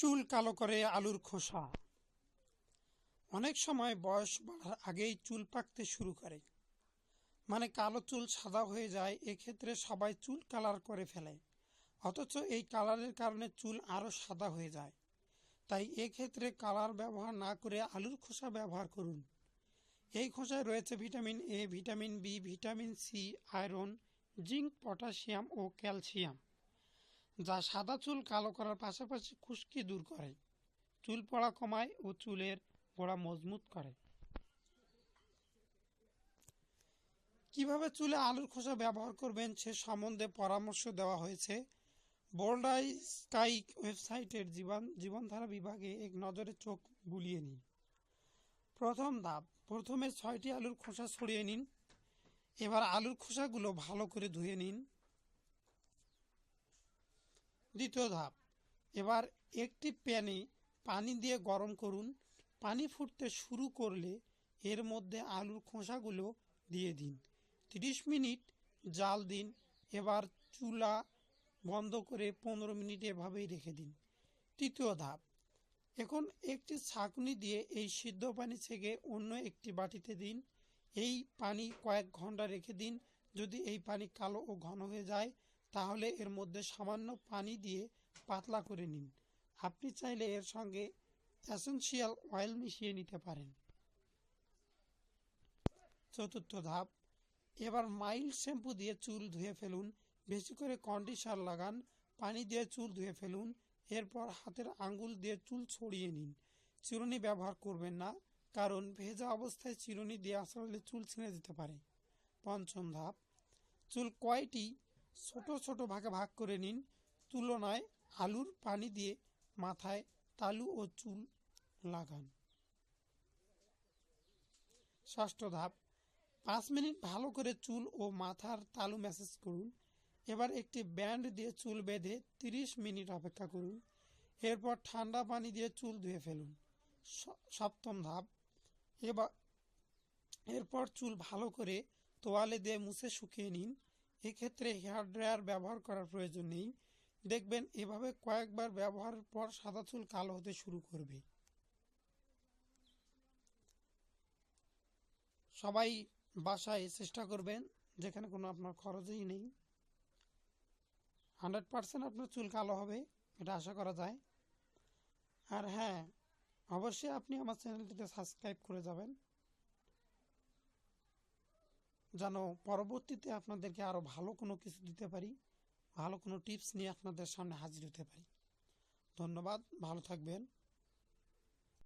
চুল কালো করে আলুর খোসা। অনেক সময় বয়স বাড়ার আগেই চুল পাকতে শুরু করে। মানে কালো চুল সাদা হয়ে যায়, এক্ষেত্রে সবাই চুল কালার করে ফেলে। অথচ এই কালারের কারণে চুল আরও সাদা হয়ে যায়। তাই এক্ষেত্রে কালার ব্যবহার না করে আলুর খোসা ব্যবহার করুন। এই খোসায় রয়েছে vitamin A, vitamin B, vitamin C, iron, zinc, potassium O calcium. যা সাদা চুল কালো করার পাশাপাশি খুশকি দূর করে। চুল পড়া কমায় ও চুলের গোড়া মজবুত করে। কীভাবে চুলে আলুর খোসা ব্যবহার করবেন সে সম্বন্ধে পরামর্শ দেওয়া হয়েছে বোল্ডাই স্কাই ওয়েবসাইটের জীবন, জীবনধারা বিভাগে এক নজরে চোখ বুলিয়ে নিন। প্রথম ধাপ, প্রথমে ছয়টি আলুর খোসা ছড়িয়ে নিন। এবার আলুর খোসাগুলো ভালো করে ধুয়ে নিন। দ্বিতীয় ধাপ। এবার একটি প্যানে পানি দিয়ে গরম করুন। পানি ফুটতে শুরু করলে এর মধ্যে আলুর খোসাগুলো দিয়ে দিন। তিরিশ মিনিট জাল দিন। এবার চুলা বন্ধ করে পনেরো মিনিট এভাবেই রেখে দিন। তৃতীয় ধাপ। এখন একটি ছাঁকনি দিয়ে এই সিদ্ধ পানি ছেঁকে অন্য একটি বাটিতে দিন। এই পানি কয়েক ঘণ্টা রেখে দিন। যদি এই পানি কালো ও ঘন হয়ে যায় তাহলে এর মধ্যে সামান্য পানি দিয়ে পাতলা করে নিন। আপনি চাইলে এর সঙ্গে অ্যাসেন্সিয়াল অয়েল মিশিয়ে নিতে পারেন। চতুর্থ ধাপ। এবার মাইল্ড শ্যাম্পু দিয়ে চুল ধুয়ে ফেলুন। বেশি করে কন্ডিশনার লাগান। পানি দিয়ে চুল ধুয়ে ফেলুন। এরপর হাতের আঙ্গুল দিয়ে চুল ছড়িয়ে নিন। চিরুনি ব্যবহার করবেন না, কারণ ভেজা অবস্থায় চিরুনি দিয়ে আসলে চুল ছিঁড়ে যেতে পারে। পঞ্চম ধাপ। চুল কয়টি ছোট ছোট ভাগে ভাগ করে নিন। তুলনায় আলুর পানি দিয়ে মাথায় তালু ও চুল লাগান। ষষ্ঠ ধাপ, পাঁচ মিনিট ভালো করে চুল ও মাথার তালু ম্যাসেজ করুন। এবার একটি ব্যান্ড দিয়ে চুল বেঁধে তিরিশ মিনিট অপেক্ষা করুন। এরপর ঠান্ডা পানি দিয়ে চুল ধুয়ে ফেলুন। সপ্তম ধাপ এবার এরপর চুল ভালো করে তোয়ালে দিয়ে মুছে শুকিয়ে নিন। এক্ষেত্রে হেয়ার ড্রায়ার ব্যবহার করার প্রয়োজন নেই। দেখবেন এভাবে কয়েকবার ব্যবহারের পর সাদা চুল কালো হতে শুরু করবে। সবাই বাসায় চেষ্টা করবেন, যেখানে কোনো আপনার খরচই নেই। হান্ড্রেড পারসেন্ট আপনার চুল কালো হবে, এটা আশা করা যায়। আর হ্যাঁ অবশ্যই আপনি আমার চ্যানেলটিতে সাবস্ক্রাইব করে যাবেন। যেন পরবর্তীতে আপনাদেরকে আরও ভালো কোনো কিছু দিতে পারি, ভালো কোনো টিপস নিয়ে আপনাদের সামনে হাজির হতে পারি। ধন্যবাদ, ভালো থাকবেন।